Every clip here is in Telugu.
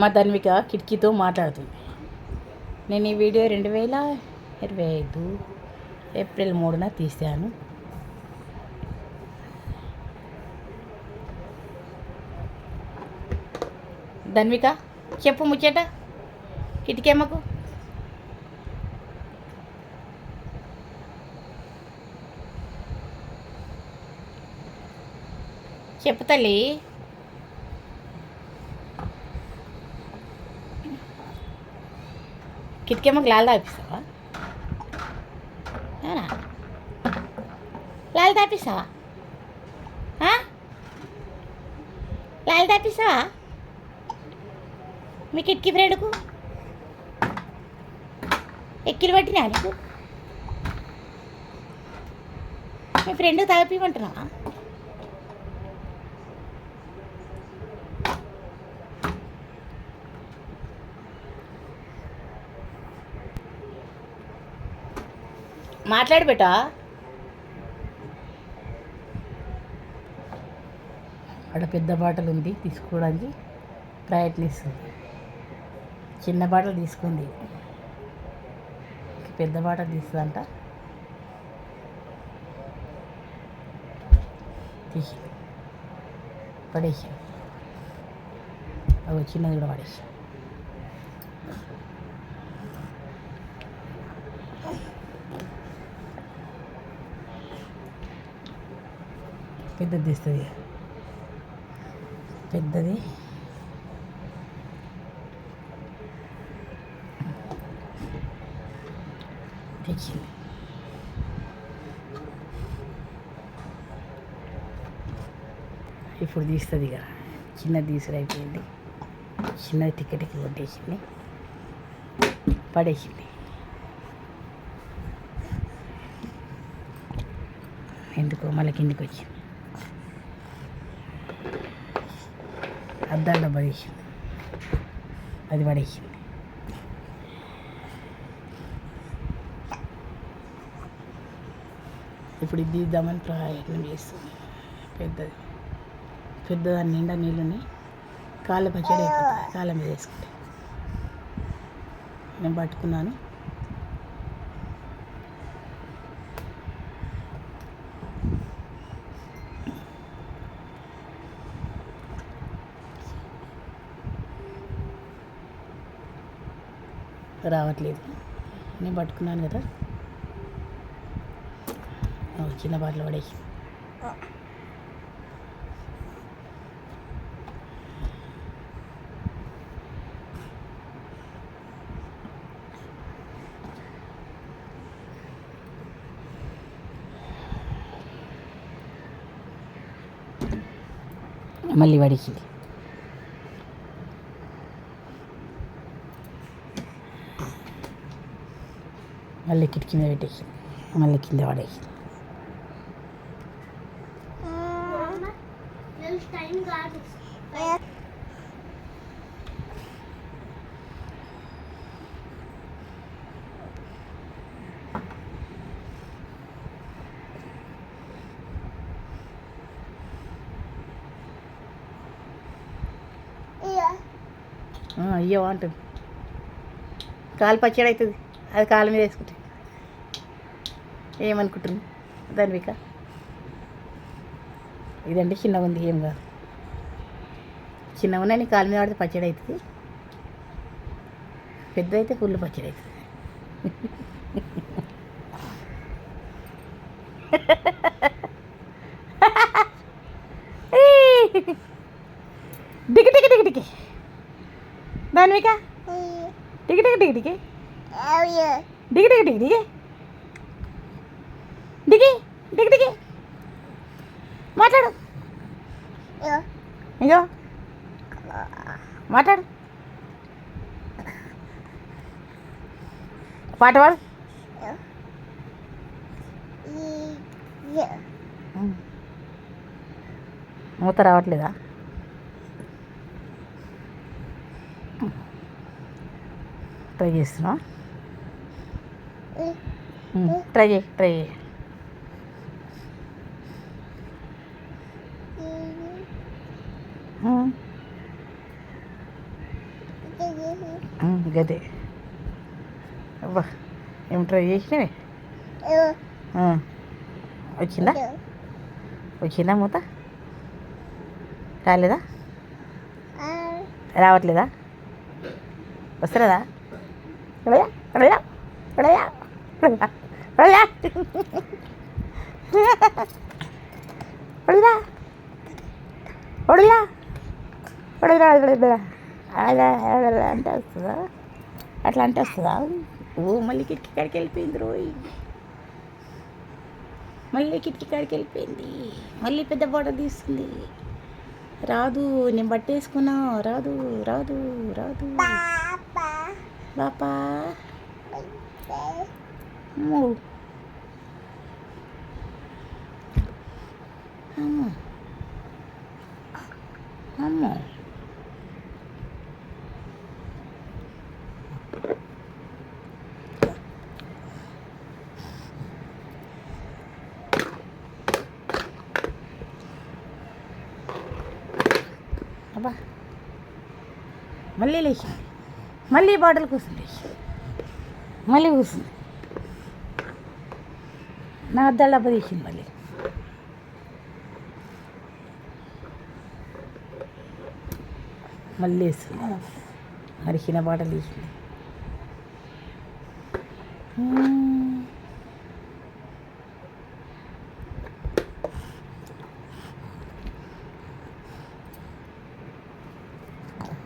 మా ధన్విక కిటికీతో మాట్లాడుతుంది. నేను ఈ వీడియో రెండు వేల ఇరవై ఐదు ఏప్రిల్ మూడున తీశాను. ధన్విక చెప్పు ముచ్చట. కిటికేమకు చెప్పు తల్లి. కిటికీమ్మకు లాల్ తాపిస్తావా? అవునా? లాల్ తాపిస్తావా? లాల్ తాపిస్తావా? మీ కిటికీ ఫ్రెండ్కు ఎక్కిలు పట్టినా నీకు? మీ ఫ్రెండ్ తాగిపిమంటున్నావా మాట్లాడు బేటా. అక్కడ పెద్ద బాటలు ఉంది తీసుకోవడానికి ప్రయత్నిస్తుంది. చిన్న బాటలు తీసుకుంది పెద్ద బాటలు తీస్తుందంట. తీసి పడేసి. అవి చిన్నది కూడా పడేసి. పెద్దది తీస్తుంది. పెద్దది. తెచ్చింది. ఇప్పుడు తీస్తుంది ఇక. చిన్నది తీసుడు అయిపోయింది. చిన్నది టికెట్కి కొట్టేసింది. పడేసింది. ఎందుకో మళ్ళీ కిందికి వచ్చింది. అద్దాల పడేసింది. అది పడేసింది. ఇప్పుడు ఇది తీద్దామని ప్రయత్నం చేస్తుంది. పెద్దది. పెద్దదాని నిండా నీళ్ళని కాళ్ళ పచ్చడి అయిపోతుంది. కాళ్ళ మీద వేసుకుంటే. నేను పట్టుకున్నాను. రావట్లేదు. నేను పట్టుకున్నాను కదా. చిన్న పాటలు పడేసి మళ్ళీ పడేసింది. మళ్ళీ కిటికీ మీద పెట్టేసి మళ్ళీ కింద పడేసి. అయ్యో అంటుంది. కాలు పచ్చడి అవుతుంది. అది కాలు మీద వేసుకుంటే. ఏమనుకుంటుంది ధన్విక. ఇదంటే చిన్నగా ఉంది ఏం కాదు. చిన్నగా ఉన్నాయి కాలు మీద పడితే పచ్చడి అవుతుంది. పెద్ద అయితే ఫుల్ పచ్చడి అవుతుంది. డికి డికి డికి డికి ధన్విక? డికి డికి డికి డికి డిగి డిగి డిగి డిగి డిగి డిగి డిగి మాట్లాడు ఇగో మాట్లాడు పాట పాడు మూత రావట్లేదా ట్రై చేస్తున్నా ట్రై చేయి ట్రై చేయి. గదే. అబ్బా ఏం ట్రై చేసినవి? వచ్చిందా? వచ్చిందా మూత? రాలేదా? రావట్లేదా? వస్తలేదా? రడయా రడయా రడయా ఒడిలా ఒడిలా ఒడిలా ఒడిలా అలా అంటే వస్తుందా? అట్లా అంటే వస్తుందా? ఓ మళ్ళీ కిటికీ కాడికి వెళ్ళిపోయింది రోయ్. మళ్ళీ కిటికీ కాడికి వెళ్ళిపోయింది. మళ్ళీ పెద్ద బాట తీస్తుంది. రాదు నేను బట్టేసుకున్నా. రాదు రాదు రాదు. బాపా. అమ్మో. అమ్మో. అబ్బా. మళ్ళీ లేచి. మళ్ళీ బాటలు కూర్చుంది మళ్ళీ కూర్చుంది నా అద్దాల డబ్బా మళ్ళీ. మళ్ళీ వేస్తుంది మరి చిన్న బాటలు తీసింది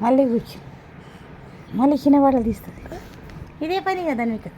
మళ్ళీ కూర్చో. మళ్ళీ చిన్న బాటలు తీస్తుంది ఇదే పని కదా మీకు